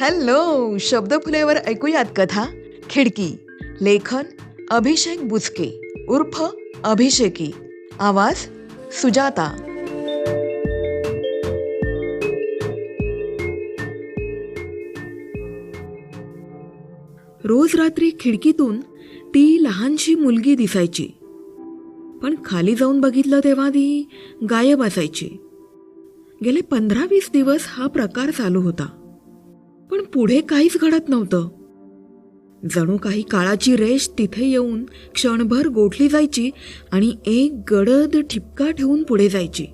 Hello शब्दफुलेवर ऐकूयात कथा खिडकी लेखन अभिषेक बुचके उर्फ अभिषेकी आवाज सुजाता. रोज रात्री खिडकीतून ती लहानशी मुलगी दिसायची. पण खाली जाऊन बघितलं तेव्हा ती गायब असायची. गेले पंधरा वीस दिवस हा प्रकार चालू होता. पण पुढे काहीच घडत नव्हतं. जणू काही काळाची रेष तिथे येऊन क्षणभर गोठली जायची आणि एक गडद ठिपका ठेवून पुढे जायची.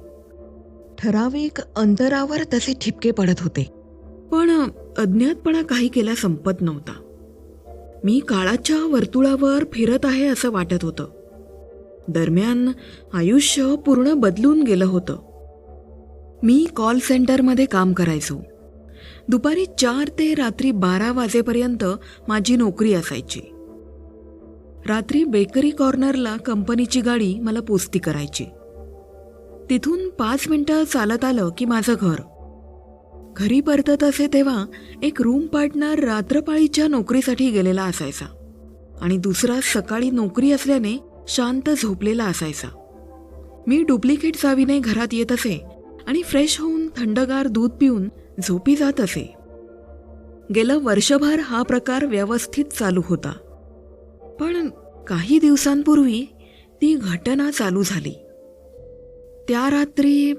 ठराविक अंतरावर तसे ठिपके पडत होते. पण अज्ञातपणा काही केला संपत नव्हता. मी काळाच्या वर्तुळावर फिरत आहे असं वाटत होतं. दरम्यान आयुष्य पूर्ण बदलून गेलं होतं. मी कॉल सेंटरमध्ये काम करायचो. दुपारी चार ते रात्री बारा वाजेपर्यंत माझी नोकरी असायची. रात्री बेकरी कॉर्नरला कंपनीची गाडी मला पोस्ती करायची. तिथून पाच मिनटं चालत आलं की माझं घर. घरी परतत असे तेव्हा एक रूम पार्टनर रात्रपाळीच्या नोकरीसाठी गेलेला असायचा. आणि दुसरा सकाळी नोकरी असल्याने शांत झोपलेला असायचा. मी डुप्लिकेट चावीने घरात येत असे आणि फ्रेश होऊन थंडगार दूध पिऊन झोपी जात असे. गेलं वर्षभर हा प्रकार व्यवस्थित चालू होता. पण काही दिवसांपूर्वी ती घटना चालू झाली. त्या रात्री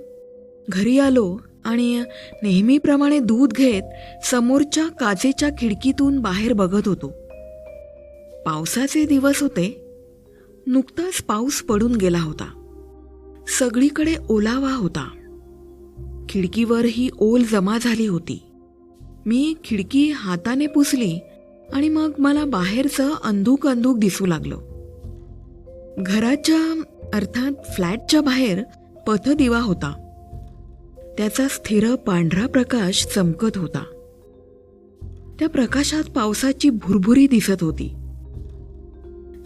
घरी आलो आणि नेहमीप्रमाणे दूध घेत समोरच्या काचेच्या खिडकीतून बाहेर बघत होतो. पावसाचे दिवस होते नुकताच पाऊस पडून गेला होता. सगळीकडे ओलावा होता. खिडकीवर ही ओल जमा झाली होती. मी खिडकी हाताने पुसली आणि मग मला बाहेरचं अंधूक अंधूक दिसू लागलं. घराच्या अर्थात फ्लॅटच्या बाहेर पथदिवा होता. त्याचा स्थिर पांढरा प्रकाश चमकत होता. त्या प्रकाशात पावसाची भुरभुरी दिसत होती.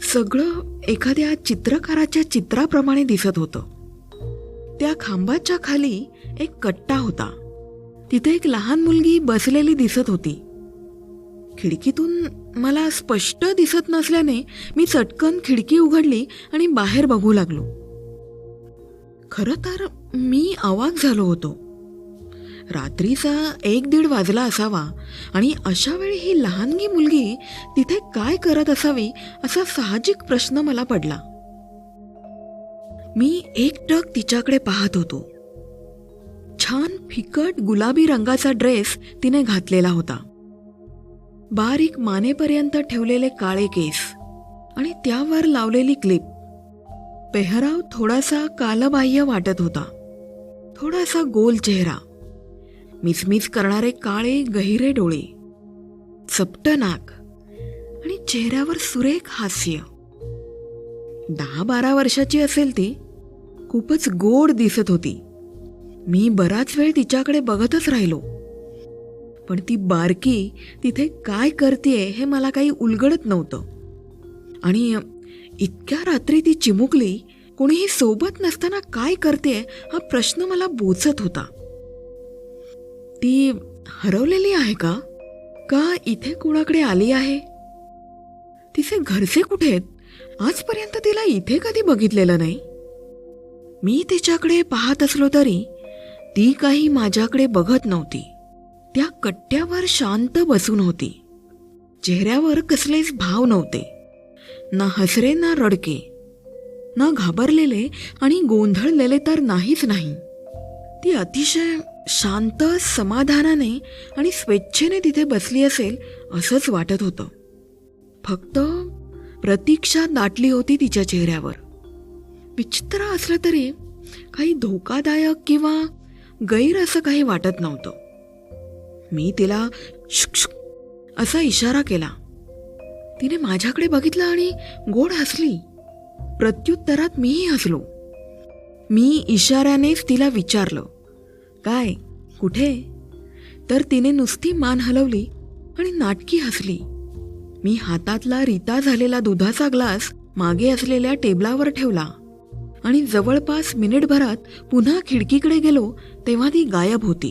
सगळं एखाद्या चित्रकाराच्या चित्राप्रमाणे दिसत होतं. त्या खांबाच्या खाली एक कट्टा होता. तिथे एक लहान मुलगी बसलेली दिसत होती. खिडकीतून मला स्पष्ट दिसत नसल्याने मी चटकन खिडकी उघडली आणि बाहेर बघू लागलो. खरं तर मी आवाक झालो होतो. रात्रीचा एक दीड वाजला असावा. आणि अशा वेळी ही लहानगी मुलगी तिथे काय करत असावी असा साहजिक प्रश्न मला पडला. मी एकटक तिच्याकडे पाहत होतो. छान फिकट गुलाबी रंगाचा ड्रेस तिने घातलेला होता. बारीक मानेपर्यंत ठेवलेले काळे केस आणि त्यावर लावलेली क्लिप. पेहराव थोडासा कालबाह्य वाटत होता. थोडासा गोल चेहरा. मिसमिस करणारे काळे गहिरे डोळे चपट नाक आणि चेहऱ्यावर सुरेख हास्य. दहा बारा वर्षाची असेल ती खूपच गोड दिसत होती. मी बराच वेळ तिच्याकडे बघतच राहिलो. पण ती बारकी तिथे काय करतेय हे मला काही उलगडत नव्हतं. आणि इतक्या रात्री ती चिमुकली कोणीही सोबत नसताना काय करते हा प्रश्न मला बोचत होता. ती हरवलेली आहे का? का इथे कोणाकडे आली आहे? तिचे घरचे कुठे आहेत? आजपर्यंत तिला इथे कधी बघितलेलं नाही. मी तिच्याकडे पाहत असलो तरी ती काही माझ्याकडे बघत नव्हती. त्या कट्ट्यावर शांत बसून होती. चेहऱ्यावर कसलेच भाव नव्हते. ना हसरे ना रडके. ना घाबरलेले आणि गोंधळलेले तर नाहीच नाही. ती अतिशय शांत समाधानाने आणि स्वेच्छेने तिथे बसली असेल असंच वाटत होतं. फक्त प्रतीक्षा दाटली होती तिच्या चेहऱ्यावर. विचित्र असलं तरी काही धोकादायक किंवा गैर असं काही वाटत नव्हतं. मी तिला शुक शुक असा इशारा केला. तिने माझ्याकडे बघितलं आणि गोड हसली. प्रत्युत्तरात मीही हसलो. मी इशाऱ्यानेच तिला विचारलं. काय? कुठे? तर तिने नुसती मान हलवली आणि नाटकी हसली. मी हातातला रिता झालेला दुधाचा ग्लास मागे असलेल्या टेबलावर ठेवला आणि जवळपास मिनिटभरात पुन्हा खिडकीकडे गेलो तेव्हा ती गायब होती.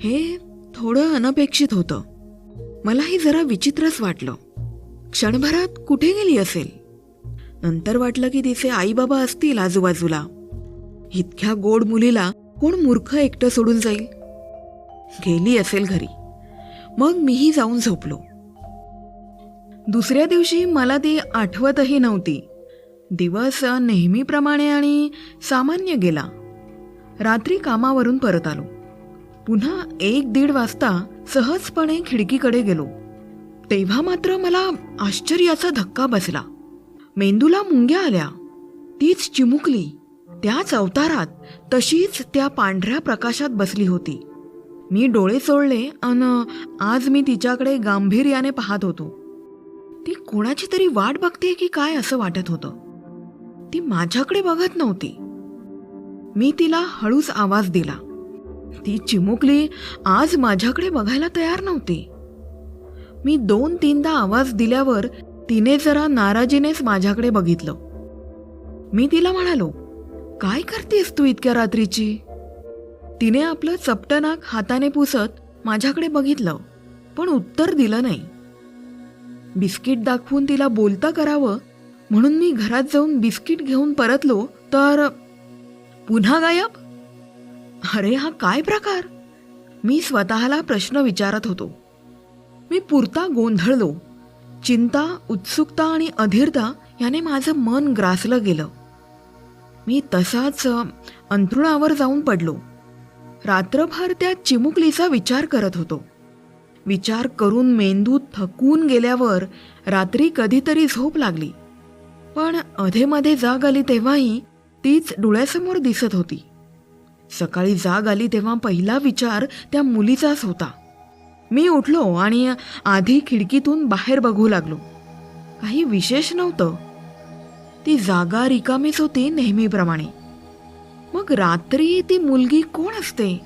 हे थोडं अनपेक्षित होतं. मलाही जरा विचित्रच वाटलं. क्षणभरात कुठे गेली असेल? नंतर वाटलं की तिचे आईबाबा असतील आजूबाजूला. इतक्या गोड मुलीला कोण मूर्ख एकटं सोडून जाईल? गेली असेल घरी. मग मीही जाऊन झोपलो. दुसऱ्या दिवशी मला ती आठवतही नव्हती. दिवस नेहमीप्रमाणे आणि सामान्य गेला. रात्री कामावरून परत आलो. पुन्हा एक दीड वाजता सहजपणे खिडकीकडे गेलो. तेव्हा मात्र मला आश्चर्याचा धक्का बसला. मेंदूला मुंग्या आल्या. तीच चिमुकली. त्याच अवतारात तशीच त्या पांढऱ्या प्रकाशात बसली होती. मी डोळे चोळले अन आज मी तिच्याकडे गांभीर्याने पाहत होतो. ती कोणाची तरी वाट बघते की काय असं वाटत होतं. ती माझ्याकडे बघत नव्हती. मी तिला हळूच आवाज दिला. ती चिमुकली आज माझ्याकडे बघायला तयार नव्हती. मी दोन तीनदा आवाज दिल्यावर तिने जरा नाराजीनेच माझ्याकडे बघितलं. मी तिला म्हणालो काय करतेस तू इतक्या रात्रीची? तिने आपलं चपटं नाक हाताने पुसत माझ्याकडे बघितलं पण उत्तर दिलं नाही. बिस्किट दाखवून तिला बोलता करावं म्हणून मी घरात जाऊन बिस्किट घेऊन परतलो तर पुन्हा गायब? अरे हा काय प्रकार? मी स्वतःला प्रश्न विचारत होतो. मी पुरता गोंधळलो. चिंता उत्सुकता आणि अधीरता याने माझं मन ग्रासलं गेलं. मी तसाच अंथरुणावर जाऊन पडलो. रात्रभर त्या चिमुकलीचा विचार करत होतो. विचार करून मेंदू थकून गेल्यावर रात्री कधीतरी झोप लागली. पण अधेमध्ये जाग आली तेव्हाही तीच डोळ्यासमोर दिसत होती. सकाळी जाग आली तेव्हा पहिला विचार त्या मुलीचाच होता. मी उठलो आणि आधी खिडकीतून बाहेर बघू लागलो. काही विशेष नव्हतं. ती जागा रिकामीच होती नेहमीप्रमाणे. मग रात्री ती मुलगी कोण असते?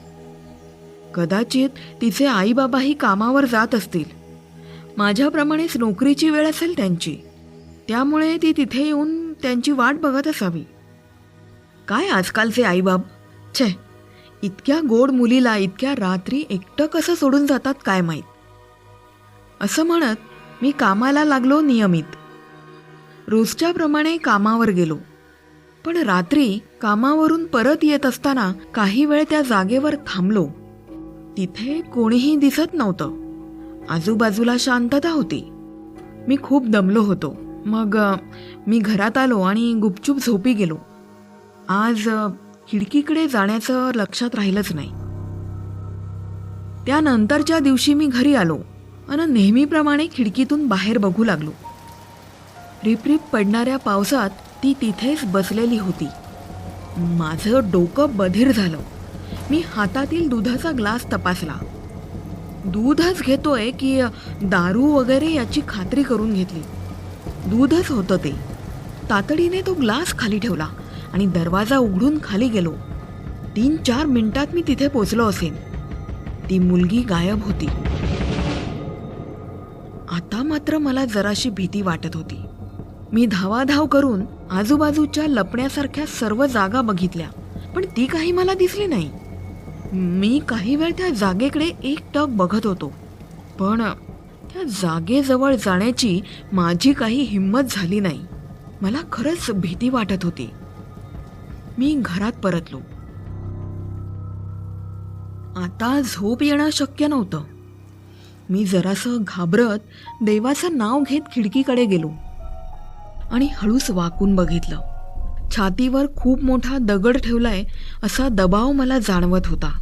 कदाचित तिचे आईबाबाही कामावर जात असतील. माझ्याप्रमाणेच नोकरीची वेळ असेल त्यांची. त्यामुळे ती तिथे येऊन त्यांची वाट बघत असावी. काय आजकालचे आईबाब? छे इतक्या गोड मुलीला इतक्या रात्री एकटं कसं सोडून जातात काय माहीत? असं म्हणत मी कामाला लागलो नियमित. रोजच्याप्रमाणे कामावर गेलो. पण रात्री कामावरून परत येत असताना काही वेळ त्या जागेवर थांबलो. तिथे कोणीही दिसत नव्हतं. आजूबाजूला शांतता होती. मी खूप दमलो होतो. मग मी घरात आलो आणि गुपचूप झोपी गेलो. आज खिडकीकडे जाण्याचं लक्षात राहिलंच नाही. त्यानंतरच्या दिवशी मी घरी आलो आणि नेहमीप्रमाणे खिडकीतून बाहेर बघू लागलो. रिपरिप पडणाऱ्या पावसात ती तिथेच बसलेली होती. माझं डोकं बधीर झालं. मी हातातील दुधाचा ग्लास तपासला. दूधच घेतोय की दारू वगैरे याची खात्री करून घेतली. दूधच होतं ते. तातडीने तो ग्लास खाली ठेवला आणि दरवाजा उघडून खाली गेलो. तीन चार मिनिटात मी तिथे पोचलो असेन. ती मुलगी गायब होती. आता मात्र मला जराशी भीती वाटत होती. मी धावाधाव करून आजूबाजूच्या लपण्यासारख्या सर्व जागा बघितल्या पण ती काही मला दिसली नाही. मी काही वेळ त्या जागेकडे एक टक बघत होतो पण त्या जागेजवळ जाण्याची माझी काही हिंमत झाली नाही. मला खरंच भीती वाटत होती. मी घरात परतलो. आता झोप येणं शक्य नव्हतं. मी जरासं घाबरत देवाचं नाव घेत खिडकीकडे गेलो. आणि हळूच वाकून बघितलं. छातीवर खूप मोठा दगड ठेवलाय असा दबाव मला जाणवत होता.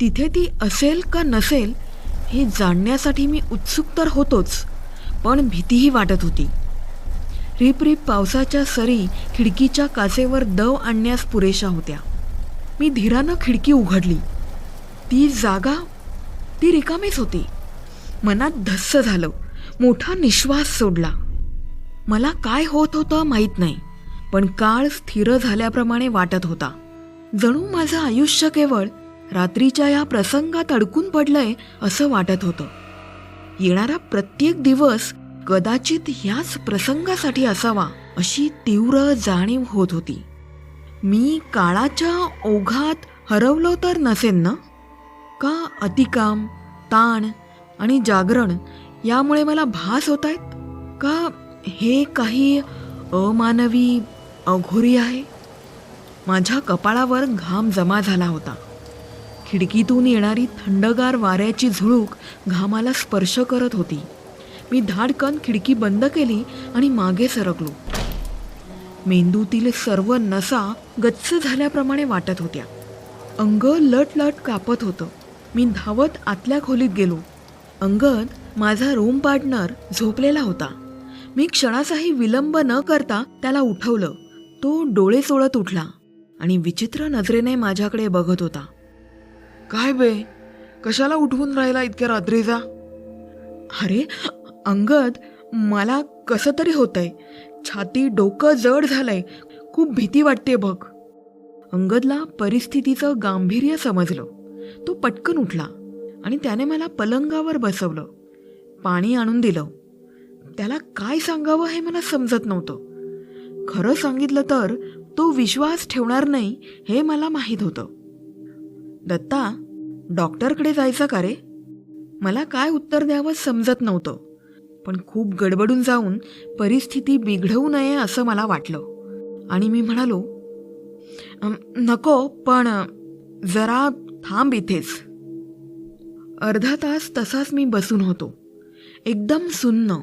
तिथे ती असेल का नसेल हे जाणण्यासाठी मी उत्सुक तर होतोच पण भीतीही वाटत होती. रिप रिप पावसाच्या सरी खिडकीच्या काचेवर दव आणण्यास पुरेशा होत्या. मी धीरानं खिडकी उघडली. ती जागा ती रिकामीच होती. मनात धस्स झालं. मोठा निश्वास सोडला. मला काय होत होतं माहीत नाही पण काळ स्थिर झाल्याप्रमाणे वाटत होता. जणू माझं आयुष्य केवळ रात्रीच्या या प्रसंगात अडकून पडलंय असं वाटत होतं. येणारा प्रत्येक दिवस कदाचित ह्याच प्रसंगासाठी असावा अशी तीव्र जाणीव होत होती. मी काळाच्या ओघात हरवलो तर नसेन ना? का अतिकाम ताण आणि जागरण यामुळे मला भास होत आहेत का हे काही अमानवी अघोरी आहे? माझ्या कपाळावर घाम जमा झाला होता. खिडकीतून येणारी थंडगार वाऱ्याची झुळूक घामाला स्पर्श करत होती. मी धाडकन खिडकी बंद केली आणि मागे सरकलो. मेंदूतील सर्व नसा गच्च झाल्याप्रमाणे वाटत होत्या. अंग लट लट कापत होतं. मी धावत आतल्या खोलीत गेलो. अंगद माझा रूम पार्टनर झोपलेला होता. मी क्षणाचाही विलंब न करता त्याला उठवलं. तो डोळे सोळत उठला आणि विचित्र नजरेने माझ्याकडे बघत होता. काय बे? कशाला उठवून राहिला इतक्या रात्रीचा? अरे अंगद मला कसं तरी होतंय. छाती डोकं जड झालंय. खूप भीती वाटते बघ. अंगदला परिस्थितीचं गांभीर्य समजलं. तो पटकन उठला आणि त्याने मला पलंगावर बसवलं. पाणी आणून दिलं. त्याला काय सांगावं हे मला समजत नव्हतं. खरं सांगितलं तर तो विश्वास ठेवणार नाही हे मला माहीत होतं. दत्ता डॉक्टरकडे जायचं का रे? मला काय उत्तर द्यावं समजत नव्हतं. पण खूप गडबडून जाऊन परिस्थिती बिघडवू नये असं मला वाटलं. आणि मी म्हणालो नको पण जरा थांब इथेच. अर्धा तास तसाच मी बसून होतो. एकदम सुन्न.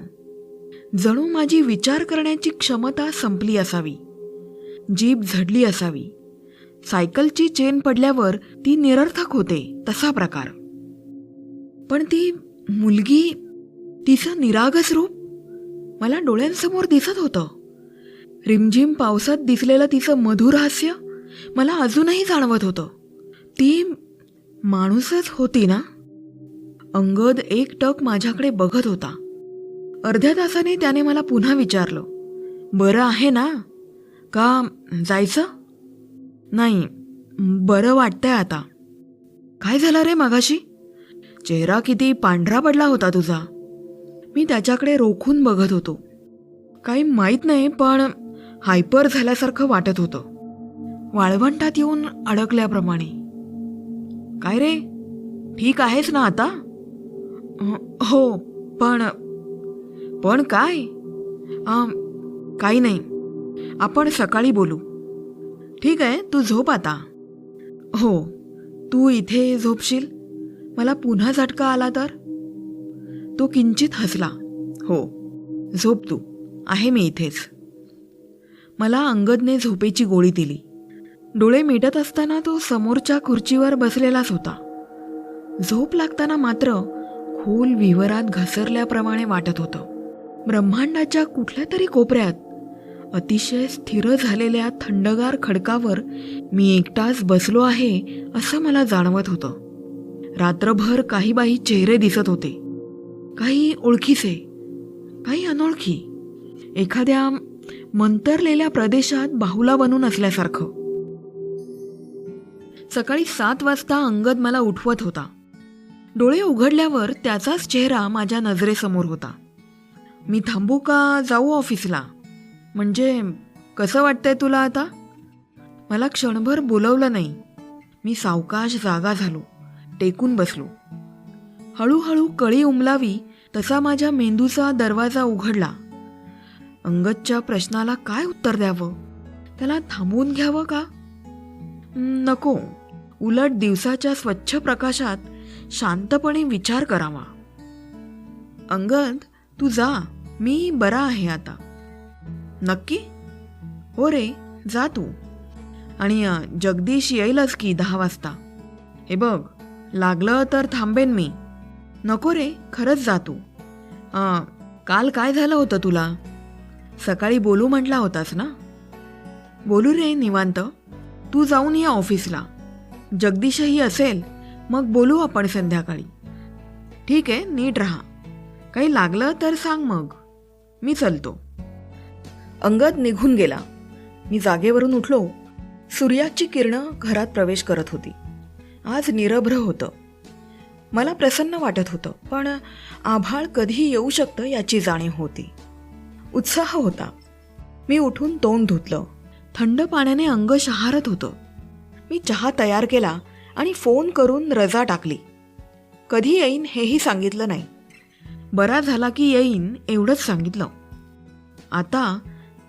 जणू माझी विचार करण्याची क्षमता संपली असावी. जीप झडली असावी. सायकलची चेन पडल्यावर ती निरर्थक होते तसा प्रकार. पण ती मुलगी तिचं निरागस रूप मला डोळ्यांसमोर दिसत होतं. रिमझिम पावसात दिसलेलं तिचं मधुर हास्य मला अजूनही जाणवत होतं. ती माणूसच होती ना? अंगद एकटक माझ्याकडे बघत होता. अर्ध्या तासाने त्याने मला पुन्हा विचारलं बरं आहे ना? का जायचं? नाही बरं वाटतंय आता. काय झालं रे मागाशी? चेहरा किती पांढरा पडला होता तुझा. मी त्याच्याकडे रोखून बघत होतो. काही माहीत नाही पण हायपर झाल्यासारखं वाटत होतं. वाळवंटात येऊन अडकल्याप्रमाणे. काय रे? ठीक आहेस ना आता? हो पण पण काय? काही नाही. आपण सकाळी बोलू. ठीक आहे तू झोप आता. हो तू इथे झोपशील? मला पुन्हा झटका आला तर? तो किंचित हसला. हो झोप तू. आहे मी इथेच. मला अंगदने झोपेची गोळी दिली. डोळे मिटत असताना तो समोरच्या खुर्चीवर बसलेलाच होता. झोप लागताना मात्र खोल विवरात घसरल्याप्रमाणे वाटत होतं. ब्रह्मांडाच्या कुठल्या तरी कोपऱ्यात. अतिशय स्थिर झालेल्या थंडगार खडकावर मी एकटाच बसलो आहे असं मला जाणवत होतं. रात्रभर काही बाई चेहरे दिसत होते. काही ओळखीचे काही अनोळखी. एखाद्या मंतरलेल्या प्रदेशात बाहुला बनून असल्यासारखं. सकाळी सात वाजता अंगद मला उठवत होता. डोळे उघडल्यावर त्याचाच चेहरा माझ्या नजरेसमोर होता. मी थांबू का जाऊ ऑफिसला. म्हणजे कसं वाटतंय तुला आता? मला क्षणभर बोलवलं नाही. मी सावकाश जागा झालो. टेकून बसलो. हळूहळू कळी उमलावी तसा माझ्या मेंदूचा दरवाजा उघडला. अंगदच्या प्रश्नाला काय उत्तर द्यावं? त्याला थांबवून घ्यावं का? नको. उलट दिवसाच्या स्वच्छ प्रकाशात शांतपणे विचार करावा. अंगद तू जा मी बरा आहे आता. नक्की? हो रे जा तू. आणि जगदीश येईलच की दहा वाजता. हे बघ लागलं तर थांबेन मी. नको रे खरंच जा तू. काल काय झालं होतं तुला? सकाळी बोलू म्हटला होतास ना? बोलू रे निवांत. तू जाऊन ये ऑफिसला. जगदीशही असेल मग बोलू आपण संध्याकाळी. ठीक आहे नीट राहा. काही लागलं तर सांग मग. मी चलतो. अंगद निघून गेला. मी जागेवरून उठलो. सूर्याची किरणं घरात प्रवेश करत होती. आज निरभ्र होतं. मला प्रसन्न वाटत होतं पण आभाळ कधी येऊ शकतं याची जाणीव होती. उत्साह होता. मी उठून तोंड धुतलं. थंड पाण्याने अंग शहारत होतं. मी चहा तयार केला आणि फोन करून रजा टाकली. कधी येईन हेही सांगितलं नाही. बरा झाला की येईन एवढंच सांगितलं. आता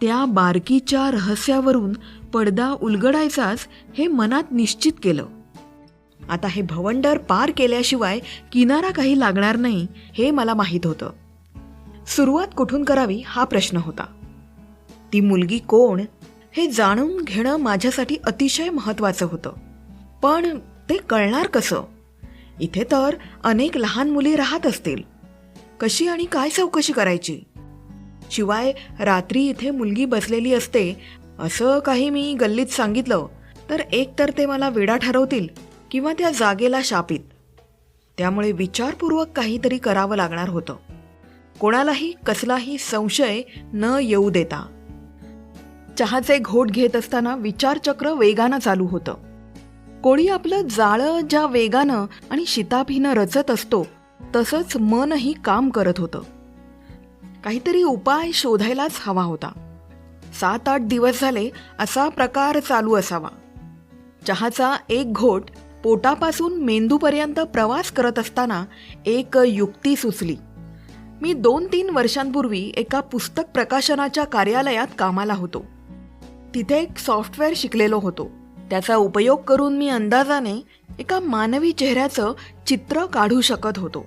त्या बारकीच्या रहस्यावरून पडदा उलगडायचाच हे मनात निश्चित केलं. आता हे भवंडर पार केल्याशिवाय किनारा काही लागणार नाही हे मला माहीत होतं. सुरुवात कुठून करावी हा प्रश्न होता. ती मुलगी कोण हे जाणून घेणं माझ्यासाठी अतिशय महत्त्वाचं होतं. पण ते कळणार कसं? इथे तर अनेक लहान मुली राहत असतील. कशी आणि काय चौकशी करायची? शिवाय रात्री इथे मुलगी बसलेली असते असं काही मी गल्लीत सांगितलं तर एक तर ते मला वेडा ठरवतील किंवा त्या जागेला शापित. त्यामुळे विचारपूर्वक काहीतरी करावं लागणार होतं. कोणालाही कसलाही संशय न येऊ देता. चहाचे घोट घेत असताना विचारचक्र वेगानं चालू होतं. कोणी आपलं जाळं ज्या वेगानं आणि शिताफीनं रचत असतो तसंच मनही काम करत होतं. काहीतरी उपाय शोधायलाच हवा होता. सात आठ दिवस झाले असा प्रकार चालू असावा. चहाचा एक घोट पोटापासून मेंदूपर्यंत प्रवास करत असताना एक युक्ती सुचली. मी दोन तीन वर्षांपूर्वी एका पुस्तक प्रकाशनाच्या कार्यालयात कामाला होतो. तिथे एक सॉफ्टवेअर शिकलेलो होतो. त्याचा उपयोग करून मी अंदाजाने एका मानवी चेहऱ्याचं चित्र काढू शकत होतो.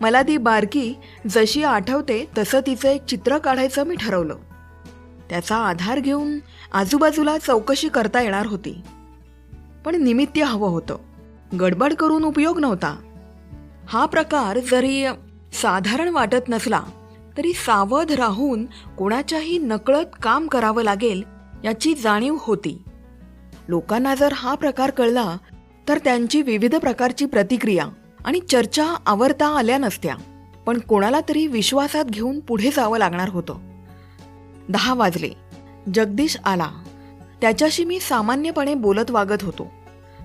मला ती बारकी जशी आठवते तसं तिचं एक चित्र काढायचं मी ठरवलं. त्याचा आधार घेऊन आजूबाजूला चौकशी करता येणार होती. पण निमित्त हवं होतं. गडबड करून उपयोग नव्हता. हा प्रकार जरी साधारण वाटत नसला तरी सावध राहून कोणाच्याही नकळत काम करावं लागेल याची जाणीव होती. लोकांना जर हा प्रकार कळला तर त्यांची विविध प्रकारची प्रतिक्रिया आणि चर्चा आवरता आल्या नसत्या पण कोणाला तरी विश्वासात घेऊन पुढे जावं लागणार होतं. दहा वाजले. जगदीश आला. त्याच्याशी मी सामान्यपणे बोलत वागत होतो.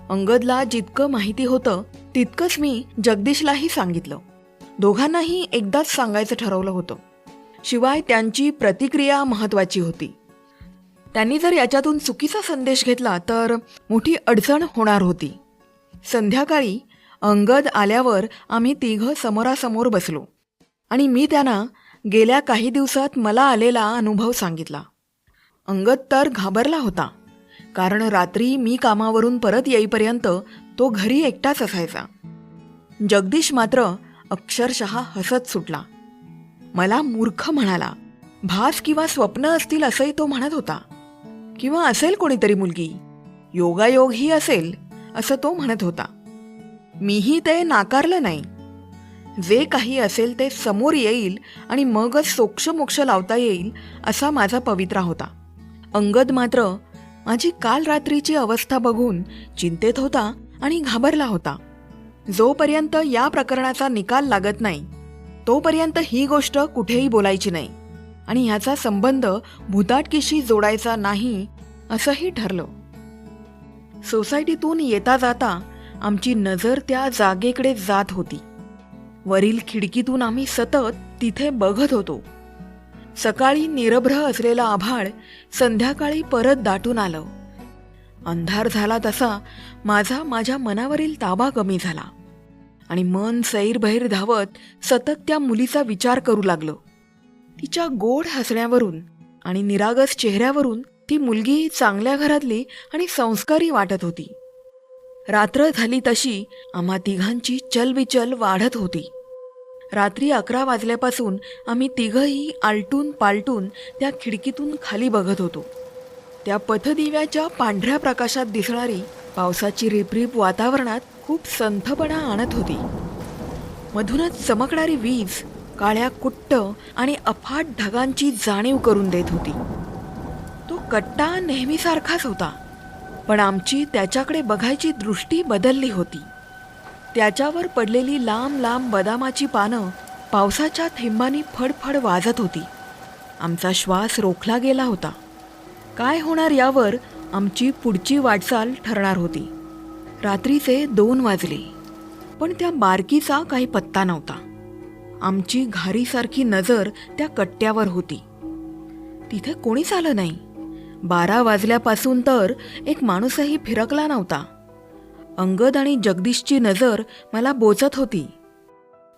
अंगदला जितकं माहिती होतं तितकंच मी जगदीशलाही सांगितलं. दोघांनाही एकदाच सांगायचं ठरवलं होतं. शिवाय त्यांची प्रतिक्रिया महत्वाची होती. त्यांनी जर याच्यातून चुकीचा संदेश घेतला तर मोठी अडचण होणार होती. संध्याकाळी अंगद आल्यावर आम्ही तिघं समोरासमोर बसलो. आणि मी त्यांना गेल्या काही दिवसात मला आलेला अनुभव सांगितला. अंगद तर घाबरला होता कारण रात्री मी कामावरून परत येईपर्यंत तो घरी एकटाच असायचा. जगदीश मात्र अक्षरशः हसत सुटला. मला मूर्ख म्हणाला भास किंवा स्वप्न असतील असंही तो म्हणत होता. किंवा असेल कोणीतरी मुलगी. योगायोग ही असेल असं तो म्हणत होता. मीही ते नाकारलं नाही. जे काही असेल ते समोर येईल आणि मगच सोक्षमोक्ष लावता येईल असा माझा पवित्रा होता. अंगद मात्र माझी काल रात्रीची अवस्था बघून चिंतेत होता आणि घाबरला होता. जोपर्यंत या प्रकरणाचा निकाल लागत नाही तोपर्यंत ही गोष्ट कुठेही बोलायची नाही आणि ह्याचा संबंध भूताटकीशी जोडायचा नाही असंही ठरलं. सोसायटीतून येता जाता आमची नजर त्या जागेकडे जात होती. वरील खिडकीतून आम्ही सतत तिथे बघत होतो. सकाळी निरभ्र असलेला आभाळ संध्याकाळी परत दाटून आलं. अंधार झाला तसा माझा माझ्या मनावरील ताबा कमी झाला आणि मन सैरभैर धावत सतत त्या मुलीचा विचार करू लागलं. तिच्या गोड हसण्यावरून आणि निरागस चेहऱ्यावरून ती मुलगी चांगल्या घरातली आणि संस्कारी वाटत होती. रात्र झाली तशी आम्हा तिघांची चलबिचल वाढत होती. रात्री अकरा वाजल्यापासून आम्ही तिघही आलटून पालटून त्या खिडकीतून खाली बघत होतो. त्या पथदिव्याच्या पांढऱ्या प्रकाशात दिसणारी पावसाची रिपरिप वातावरणात खूप संथपणा आणत होती. मधूनच चमकणारी वीज काळ्या कुट्ट आणि अफाट ढगांची जाणीव करून देत होती. तो कट्टा नेहमीसारखाच होता. पण आमची त्याच्याकडे बघायची दृष्टी बदलली होती. त्याच्यावर पडलेली लांब लांब बदामाची पानं पावसाच्या थेंबांनी फडफड वाजत होती. आमचा श्वास रोखला गेला होता. काय होणार यावर आमची पुढची वाटचाल ठरणार होती. रात्रीचे दोन वाजले. पण त्या बारकीचा काही पत्ता नव्हता. आमची घारीसारखी नजर त्या कट्ट्यावर होती. तिथे कोणीच आलं नाही. बारा वाजल्यापासून तर एक माणूसही फिरकला नव्हता. अंगद आणि जगदीशची नजर मला बोचत होती.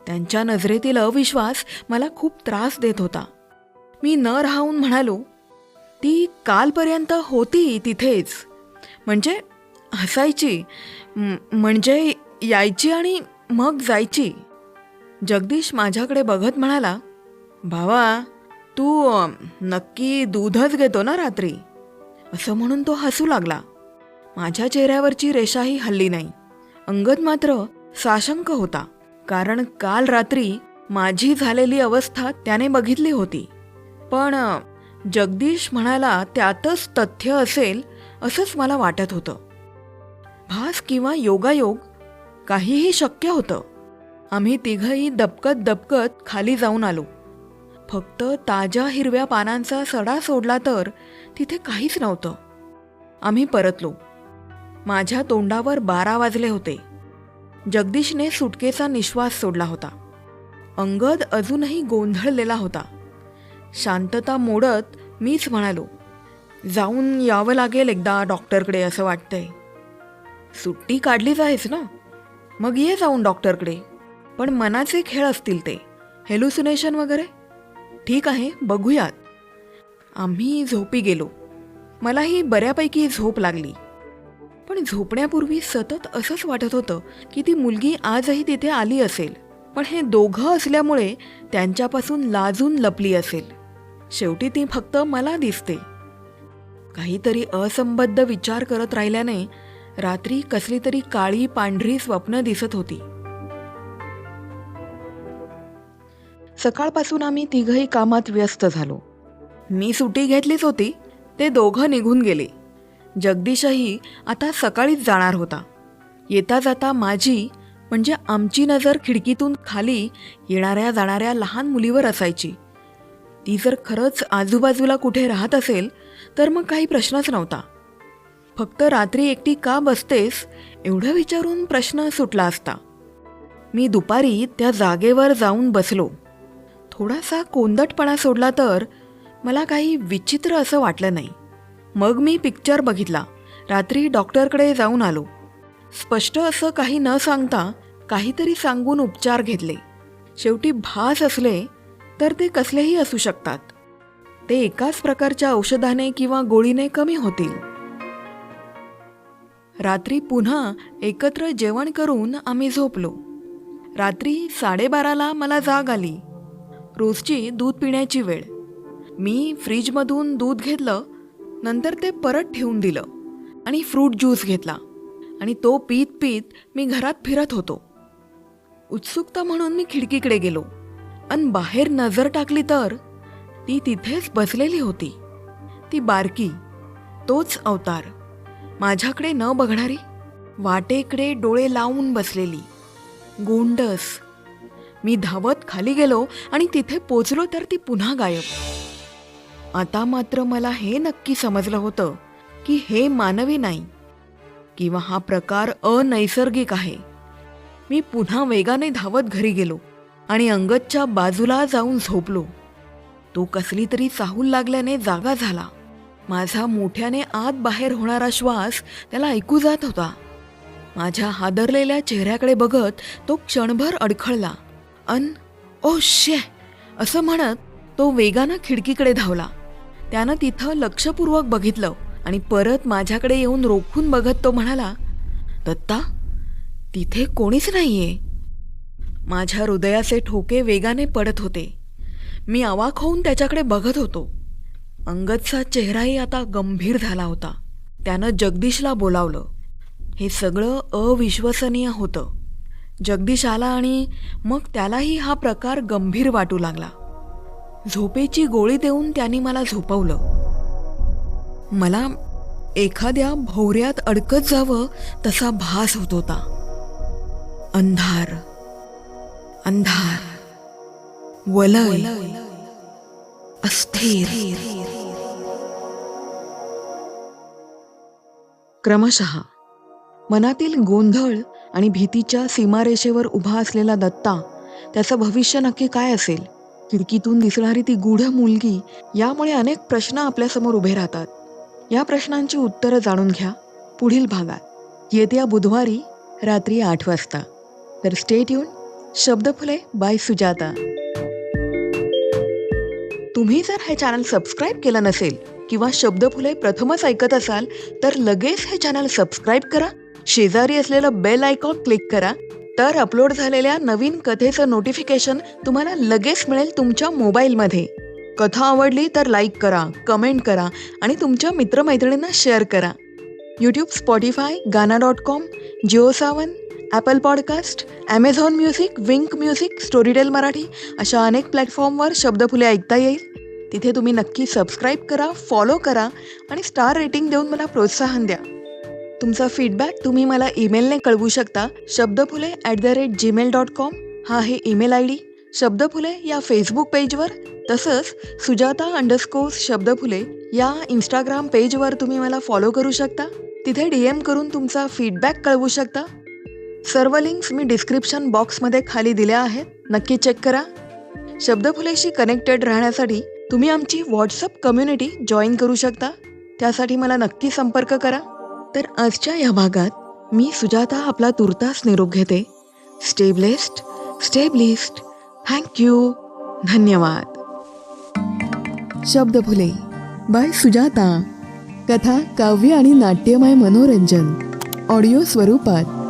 त्यांच्या नजरेतील अविश्वास मला खूप त्रास देत होता. मी न राहून म्हणालो ती कालपर्यंत होती तिथेच. म्हणजे हसायची म्हणजे यायची आणि मग जायची. जगदीश माझ्याकडे बघत म्हणाला भावा तू नक्की दूधच घेतो ना रात्री? असं म्हणून तो हसू लागला. माझ्या चेहऱ्यावरची रेषाही हल्ली नाही. अंगद मात्र साशंक होता. कारण काल रात्री माझी झालेली अवस्था त्याने बघितली होती. पण जगदीश म्हणाला त्यातच तथ्य असेल असंच मला वाटत होतं. भास किंवा योगायोग काहीही शक्य होतं. आम्ही तिघही दबकत दबकत खाली जाऊन आलो. फक्त ताज्या हिरव्या पानांचा सडा सोडला तर तिथे काहीच नव्हतं. आम्ही परतलो. माझ्या तोंडावर बारा वाजले होते. जगदीशने सुटकेचा निश्वास सोडला होता. अंगद अजूनही गोंधळलेला होता. शांतता मोडत मीच म्हणालो जाऊन यावं लागेल एकदा डॉक्टरकडे असं वाटतंय. सुट्टी काढलीच आहेस ना? मग ये जाऊन डॉक्टरकडे. पण मनाचे खेळ असतील ते. हेलुसिनेशन वगैरे? ठीक आहे बघूयात. आम्ही झोपी गेलो. मलाही बऱ्यापैकी झोप लागली. पण झोपण्यापूर्वी सतत असंच वाटत होतं की ती मुलगी आजही तिथे आली असेल. पण हे दोघं असल्यामुळे त्यांच्यापासून लाजून लपली असेल. शेवटी ती फक्त मला दिसते. काहीतरी असंबद्ध विचार करत राहिल्याने रात्री कसली तरी काळी पांढरी स्वप्न दिसत होती. सकाळपासून आम्ही तिघही कामात व्यस्त झालो. मी सुट्टी घेतलीच होती ते दोघं निघून गेले. जगदीशही आता सकाळीच जाणार होता. येता जाता माझी म्हणजे आमची नजर खिडकीतून खाली येणाऱ्या जाणाऱ्या लहान मुलीवर असायची. ती जर खरंच आजूबाजूला कुठे राहत असेल तर मग काही प्रश्नच नव्हता. फक्त रात्री एकटी का बसतेस एवढं विचारून प्रश्न सुटला असता. मी दुपारी त्या जागेवर जाऊन बसलो. थोडासा कोंदटपणा सोडला तर मला काही विचित्र असं वाटलं नाही. मग मी पिक्चर बघितला. रात्री डॉक्टरकडे जाऊन आलो. स्पष्ट असं काही न सांगता काहीतरी सांगून उपचार घेतले. शेवटी भास असले तर ते कसलेही असू शकतात. ते एकाच प्रकारच्या औषधाने किंवा गोळीने कमी होतील. रात्री पुन्हा एकत्र जेवण करून आम्ही झोपलो. रात्री साडेबाराला मला जाग आली. रोजची दूध पिण्याची वेळ. मी फ्रीजमधून दूध घेतलं नंतर ते परत ठेवून दिलं आणि फ्रूट ज्यूस घेतला आणि तो पीत पीत मी घरात फिरत होतो. उत्सुकता म्हणून मी खिडकीकडे गेलो अन बाहेर नजर टाकली तर ती तिथेच बसलेली होती. ती बारकी तोच अवतार माझ्याकडे न बघणारी वाटेकडे डोळे लावून बसलेली गोंडस मी धावत खाली गेलो आणि तिथे पोचलो तर ती पुन्हा गायब. आता मात्र मला हे नक्की समजलं होतं की हे मानवी नाही किंवा हा प्रकार अनैसर्गिक आहे. मी पुन्हा वेगाने धावत घरी गेलो आणि अंगदच्या बाजूला जाऊन झोपलो. तो कसली तरी चाहूल लागल्याने जागा झाला. माझा मोठ्याने आत बाहेर होणारा श्वास त्याला ऐकू जात होता. माझ्या हादरलेल्या चेहऱ्याकडे बघत तो क्षणभर अडखळला. अन ओ शे असं म्हणत तो वेगानं खिडकीकडे धावला. त्यानं तिथं लक्षपूर्वक बघितलं आणि परत माझ्याकडे येऊन रोखून बघत तो म्हणाला दत्ता तिथे कोणीच नाहीये. माझ्या हृदयाचे ठोके वेगाने पडत होते. मी आवाक होऊन त्याच्याकडे बघत होतो. अंगदचा चेहराही आता गंभीर झाला होता. त्यानं जगदीशला बोलावलं. हे सगळं अविश्वसनीय होतं. जगदीश आला आणि मग त्यालाही हा प्रकार गंभीर वाटू लागला. झोपेची गोळी देऊन त्यांनी मला झोपवलं. मला एखाद्या भोवऱ्यात अडकत जावं तसा भास होत होता. अंधार अंधार वलय अस्थिर. क्रमशः मनातील गोंधळ आणि भीतीच्या सीमारेषेवर उभा असलेला दत्ता त्याचं भविष्य नक्की काय असेल? खिडकीतून दिसणारी ती गूढ मुलगी यामुळे अनेक प्रश्न आपल्यासमोर उभे राहतात. या प्रश्नांची उत्तरं जाणून घ्या पुढील भागात. येत्या बुधवारी रात्री आठ वाजता. तर स्टेट येऊन शब्दफुले बाय सुजाता. तुम्ही जर हे चॅनल सबस्क्राईब केलं नसेल किंवा शब्दफुले प्रथमच ऐकत असाल तर लगेच हे चॅनल सबस्क्राईब करा शेजारी असलेलं बेल आयकॉन क्लिक करा. तर अपलोड झालेल्या नवीन कथेचं नोटिफिकेशन तुम्हाला लगेच मिळेल तुमच्या मोबाईलमध्ये कथा आवडली तर लाईक करा कमेंट करा आणि तुमच्या मित्रमैत्रिणींना शेअर करा. YouTube Spotify Gaana dot com Jio Saavn Apple podcast Amazon music Wynk music Storytel Marathi अशा अनेक प्लॅटफॉर्मवर शब्दफुले ऐकता येईल. तिथे तुम्ही नक्की सबस्क्राईब करा फॉलो करा आणि स्टार रेटिंग देऊन मला प्रोत्साहन द्या. तुमचा फीडबॅक तुम्ही मला ईमेलने कळवू शकता. Shabdaphule at the rate Gmail dot com हा आहे ईमेल आय डी शब्दफुले या फेसबुक पेजवर तसंच सुजाता अंडरस्कोर्स शब्दफुले या इंस्टाग्राम पेजवर तुम्ही मला फॉलो करू शकता. तिथे डी एम करून तुमचा फीडबॅक कळवू शकता. सर्व लिंक्स मी डिस्क्रिप्शन बॉक्समध्ये खाली दिल्या आहेत. नक्की चेक करा. शब्दफुलेशी कनेक्टेड राहण्यासाठी तुम्ही आमची व्हॉट्सअप कम्युनिटी जॉईन करू शकता. त्यासाठी मला नक्की संपर्क करा. तर आजच्या या भागात मी सुजाता आपला तुर्तास निरोप घेते. स्टे ब्लेस्ड स्टे थँक्यू धन्यवाद. शब्दफुले बाय सुजाता. कथा काव्य आणि नाट्यमय मनोरंजन. ऑडिओ स्वरूपात.